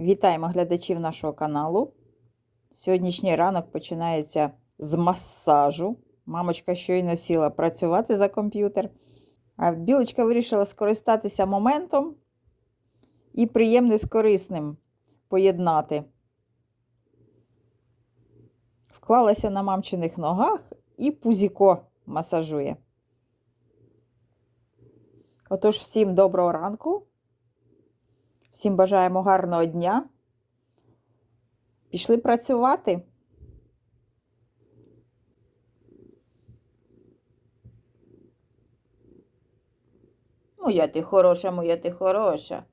Вітаємо глядачів нашого каналу. Сьогоднішній ранок починається з масажу. Мамочка щойно сіла працювати за комп'ютер. А білочка вирішила скористатися моментом і приємне з корисним поєднати. Вклалася на мамчиних ногах і пузіко масажує. Отож, всім доброго ранку. Всім бажаємо гарного дня. Пішли працювати. Моя ти хороша, моя ти хороша.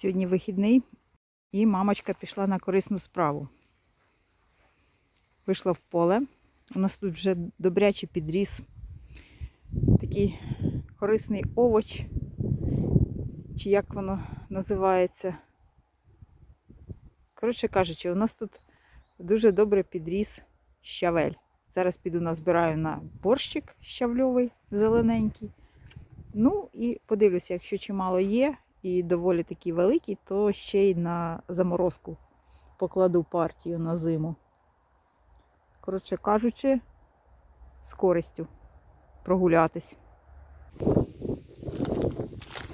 Сьогодні вихідний, і мамочка пішла на корисну справу. Вийшла в поле. У нас тут вже добряче підріс такий корисний овоч, чи як воно називається. Коротше кажучи, у нас тут дуже добре підріс щавель. Зараз піду назбираю на борщик щавльовий, зелененький. Ну і подивлюся, якщо чимало є, і доволі такий великий, то ще й на заморозку покладу партію на зиму. Коротше кажучи, з користю прогулятись.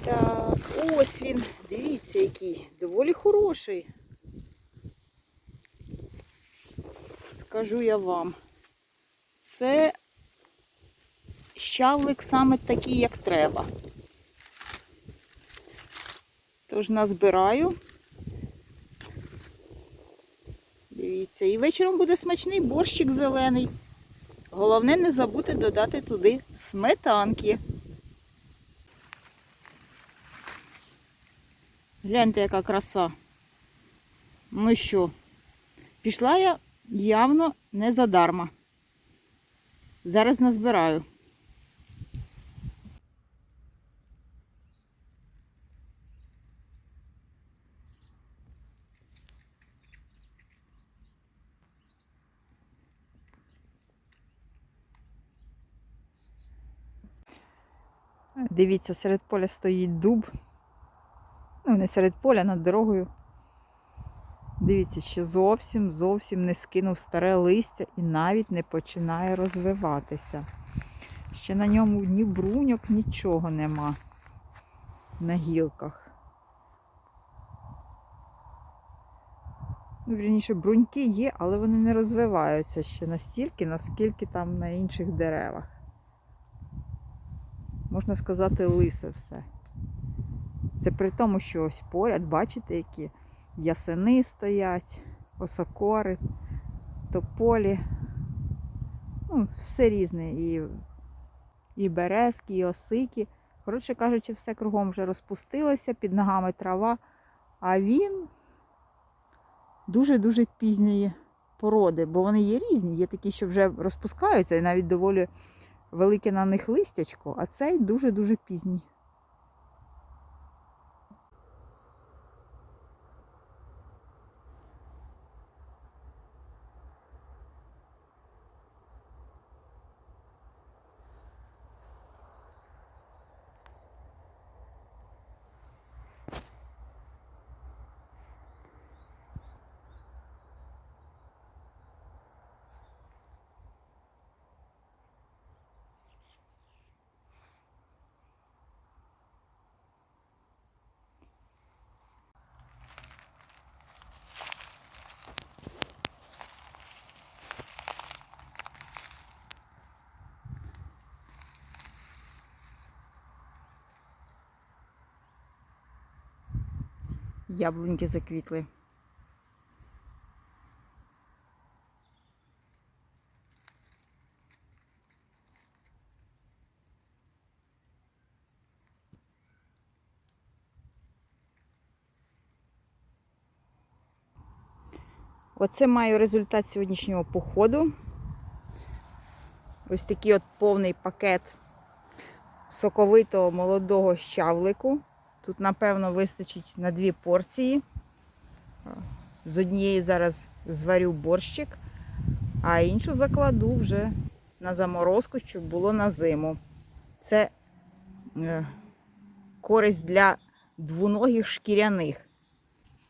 Так, ось він. Дивіться, який. Доволі хороший. Скажу я вам. Це щавлик саме такий, як треба. Тож назбираю. Дивіться, і вечором буде смачний борщик зелений. Головне не забути додати туди сметанки. Гляньте, яка краса. Ну що, пішла я явно не задарма. Зараз назбираю. Дивіться, серед поля стоїть дуб. Ну, не серед поля, над дорогою. Дивіться, ще зовсім зовсім не скинув старе листя і навіть не починає розвиватися. Ще на ньому ні бруньок, нічого нема на гілках. Ну, вірніше, бруньки є, але вони не розвиваються ще настільки, наскільки там на інших деревах можна сказати, лисе все. Це при тому, що ось поряд, бачите, які ясени стоять, осокори, тополі. Ну, все різне. І і березки, і осики. Коротше кажучи, все кругом вже розпустилося, під ногами трава, а він дуже-дуже пізньої породи, бо вони є різні, є такі, що вже розпускаються і навіть доволі велике на них листячко, а цей дуже-дуже пізній. Яблуньки заквітли. Оце маю результат сьогоднішнього походу. Ось такий от повний пакет соковитого молодого щавлику. Тут, напевно, вистачить на дві порції. З однієї зараз зварю борщик, а іншу закладу вже на заморозку, щоб було на зиму. Це е, користь для двуногих шкіряних.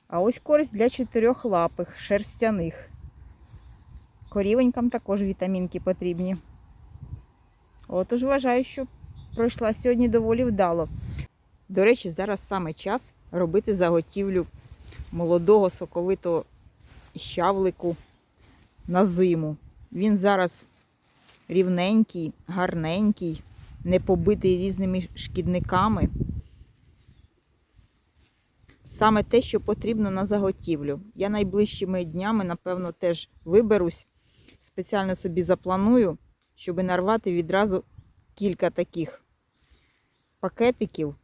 А ось користь для чотирьохлапих, шерстяних. Корівенькам також вітамінки потрібні. Отож вважаю, що пройшла сьогодні доволі вдало. До речі, зараз саме час робити заготівлю молодого соковитого щавлику на зиму. Він зараз рівненький, гарненький, не побитий різними шкідниками. Саме те, що потрібно на заготівлю. Я найближчими днями, напевно, теж виберусь, спеціально собі запланую, щоб нарвати відразу кілька таких пакетиків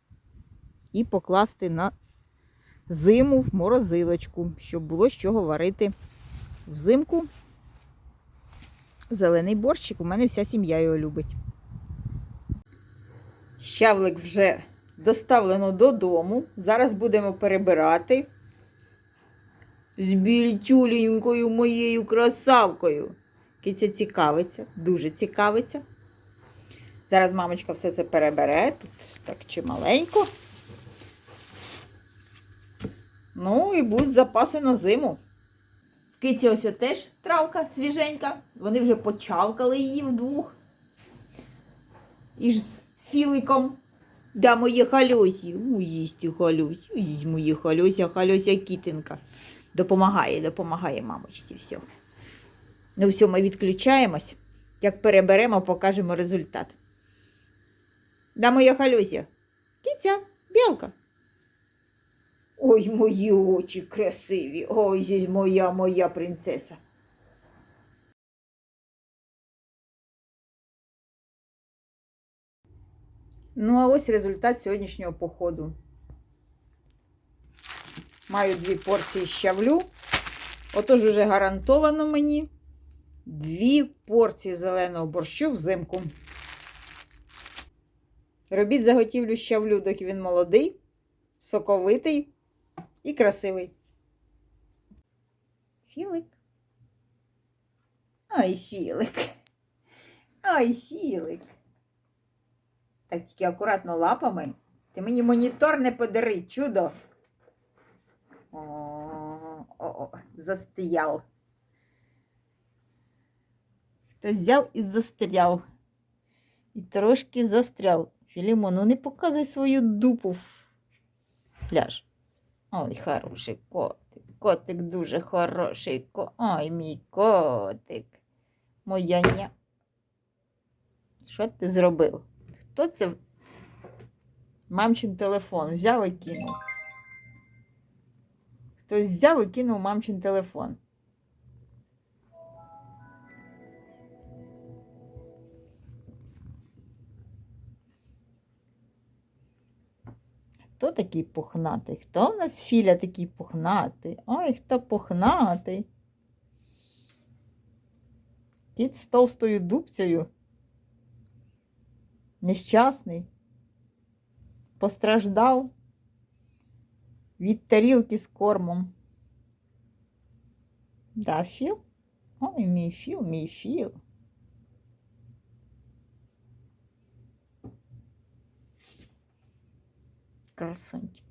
і покласти на зиму в морозилочку, щоб було з чого варити взимку. Зелений борщик, у мене вся сім'я його любить. Щавлик вже доставлено додому. Зараз будемо перебирати з більчуленькою моєю красавкою. Киця цікавиться, дуже цікавиться. Зараз мамочка все це перебере, тут так чималенько. Ну і будуть запаси на зиму. В киці ось теж травка свіженька. Вони вже почавкали її вдвох. І ж з філиком. Да, моє халюсі. Уїсти халюсь. Уїсть моє халюся, халюся кітинка. Допомагає, допомагає мамочці. все. Ну все, ми відключаємось. Як переберемо, покажемо результат. Да, моя халюся. Кіця, білка. Ой, мої очі красиві. Ой, здесь моя моя принцеса. Ну, а ось результат сьогоднішнього походу. Маю дві порції щавлю. Отож, уже гарантовано мені дві порції зеленого борщу взимку. Робіть заготівлю щавлю, доки він молодий, соковитий і красивий. Філик. Ай, філик. Ай, філик. Так тільки акуратно лапами. Ти мені монітор не подари, чудо. О, о, о, застояв. Хтось взяв і застряв. І трошки застряв. Філімон, ну не показуй свою дупу. Ляж. Ой, хороший котик. Котик дуже хороший. Ой, мій котик. Моя ня. Що ти зробив? Хто це? Мамчин телефон взяв і кинув. Хтось взяв і кинув мамчин телефон. Хто такий пухнатий? Хто в нас Філя такий пухнатий? Ой, хто пухнатий? Кіт з товстою дубцею. Нещасний. Постраждав від тарілки з кормом. Да, Філ? Ой, мій Філ, мій Філ. Красунчик.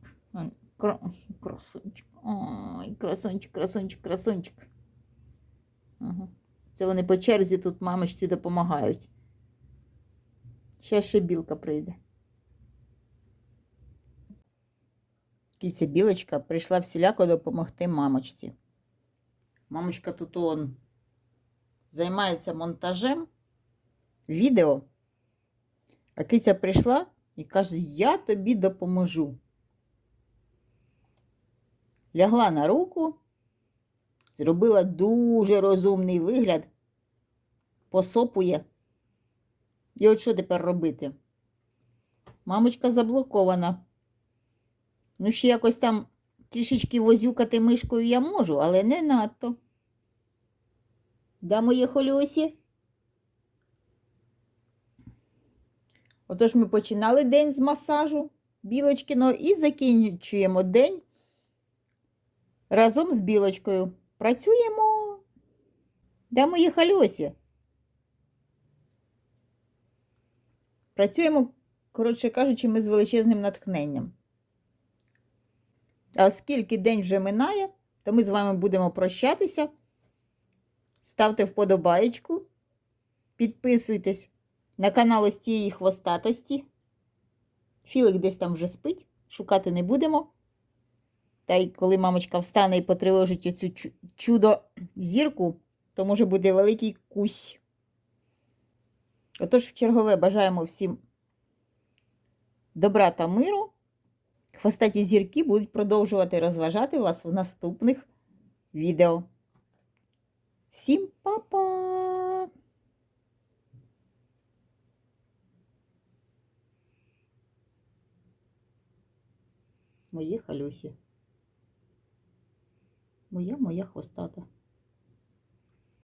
Красунчик. Ой, красунчик, красунчик, красунчик. Ага. Це вони по черзі тут мамочці допомагають. Ще ще білка прийде. Кіця білочка прийшла всіляко допомогти мамочці. Мамочка тут он займається монтажем відео. А киця прийшла і каже, я тобі допоможу. лягла на руку, зробила дуже розумний вигляд, посопує. І от що тепер робити? Мамочка заблокована. Ну, ще якось там трішечки возюкати мишкою я можу, але не надто. Да, моє хольосі? Отож ми починали день з масажу білочкиного і закінчуємо день разом з білочкою. Працюємо. Да, мої хальосі. Працюємо, коротше кажучи, ми з величезним натхненням. А оскільки день вже минає, то ми з вами будемо прощатися. Ставте вподобаєчку, підписуйтесь на канал ось цієї хвостатості. Філик десь там вже спить, шукати не будемо. Та й коли мамочка встане і потривожить оцю чудо зірку, то може буде великий кусь. Отож, в чергове бажаємо всім добра та миру. Хвостаті зірки будуть продовжувати розважати вас в наступних відео. Всім па-па! Моє халюсі. Моя моя хвостата.